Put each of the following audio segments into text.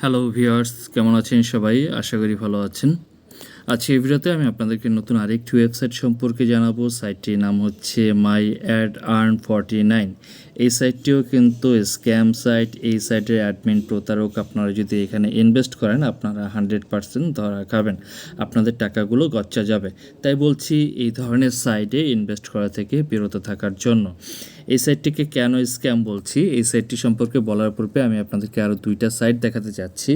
Hello viewers কেমন আছেন সবাই? আশা করি ভালো আছেন। আজকে এই ভিডিওতে আমি আপনাদেরকে নতুন আরেকটি ওয়েবসাইট সম্পর্কে জানাব। সাইটটির নাম হচ্ছে my ad earn forty nine এই সাইটটিও কিন্তু স্ক্যাম সাইট এই সাইটের অ্যাডমিন প্রতারক আপনারা যদি এখানে ইনভেস্ট করেন, আপনারা হান্ড্রেড পার্সেন্ট ধরা খাবেন। আপনাদের টাকাগুলো গচ্চা যাবে। তাই বলছি, এই ধরনের সাইটে ইনভেস্ট করা থেকে বিরত থাকার জন্য। এই সাইটটিকে কেন স্ক্যাম বলছি? এই সাইটটি সম্পর্কে বলার পূর্বে আমি আপনাদেরকে আরও দুইটা সাইট দেখাতে চাচ্ছি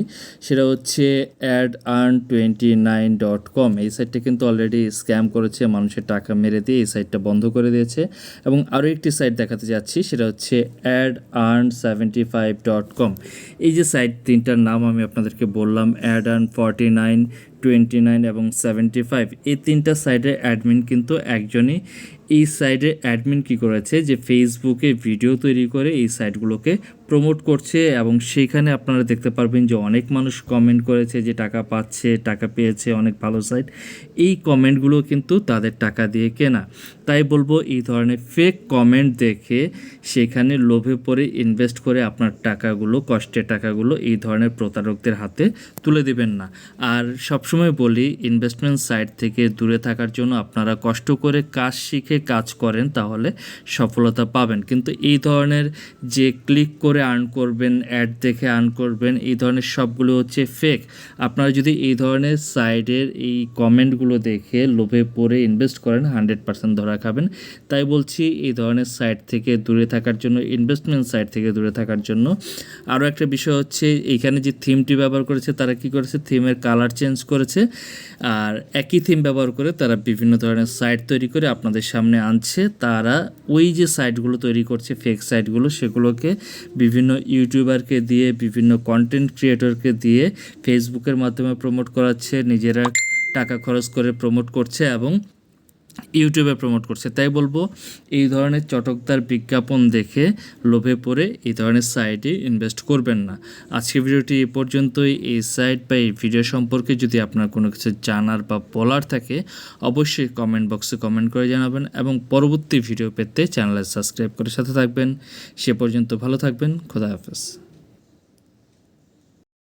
সেটা হচ্ছে ad earn twenty nine dot com এই সাইটটা কিন্তু অলরেডি স্ক্যাম করেছে, মানুষের টাকা মেরে দিয়ে এই সাইটটা বন্ধ করে দিয়েছে। এবং আরও একটি সাইট দেখাতে যাচ্ছি, সেটা হচ্ছে ad earn seventy five dot com এই যে সাইট তিনটার নাম আমি আপনাদেরকে বললাম ad earn forty nine twenty nine এবং সেভেন্টি ফাইভ। এই তিনটা সাইটের অ্যাডমিন কিন্তু একজনই। এই সাইডে অ্যাডমিন কি করেছে যে ফেসবুকে ভিডিও তৈরি করে এই সাইটগুলোকে প্রমোট করছে এবং সেইখানে আপনারা দেখতে পারবেন যে অনেক মানুষ কমেন্ট করেছে যে টাকা পাচ্ছে, টাকা পেয়েছে, অনেক ভালো সাইট এই কমেন্টগুলো কিন্তু তাদের টাকা দিয়ে কেনা। তাই বলব এই ধরনের ফেক কমেন্ট দেখে সেখানে লোভে পড়ে ইনভেস্ট করে আপনার টাকাগুলো, কষ্টের টাকাগুলো এই ধরনের প্রতারকদের হাতে তুলে দেবেন না। আর সবসময় বলি ইনভেস্টমেন্ট সাইট থেকে দূরে থাকার জন্য আপনারা কষ্ট করে কাজ শিখে কাজ করেন, তাহলে সফলতা পাবেন। কিন্তু এই ধরনের যে ক্লিক করে আর্ন করবেন অ্যাড দেখে আর্ন করবেন, এই ধরনের সবগুলো হচ্ছে ফেক আপনারা যদি এই ধরনের সাইডের এই কমেন্টগুলো দেখে লোভে পড়ে ইনভেস্ট করেন হান্ড্রেড পার্সেন্ট ধরা খাবেন। তাই বলছি, এই ধরনের সাইট থেকে দূরে থাকার জন্য ইনভেস্টমেন্ট সাইট থেকে দূরে থাকার জন্য। আরও একটা বিষয় হচ্ছে, এইখানে যে থিমটি ব্যবহার করেছে, তারা কি করেছে? থিমের কালার চেঞ্জ করেছে। আর একই থিম ব্যবহার করে তারা বিভিন্ন ধরনের সাইট তৈরি করে আপনাদের সামনে আনছে। তারা ওই যে সাইটগুলো তৈরি করছে ফেক সাইটগুলো সেগুলোকে বিভিন্ন ইউটিউবারকে দিয়ে, বিভিন্ন কন্টেন্ট ক্রিয়েটরকে দিয়ে ফেসবুকের মাধ্যমে প্রমোট করাচ্ছে। নিজেরা টাকা খরচ করে প্রমোট করছে এবং ইউটিউবে প্রমোট করছে। তাই বলব, এই ধরনের চটকদার বিজ্ঞাপন দেখে লোভে পড়ে এই ধরনের সাইটে ইনভেস্ট করবেন না। আজকে ভিডিওটি এ পর্যন্তই। এই সাইট বা এই ভিডিও সম্পর্কে যদি আপনার কোনো কিছু জানার বা বলার থাকে, অবশ্যই কমেন্ট বক্সে কমেন্ট করে জানাবেন এবং পরবর্তী ভিডিও পেতে চ্যানেলে সাবস্ক্রাইব করে সাথে থাকবেন। সে পর্যন্ত ভালো থাকবেন। খোদা হাফেজ।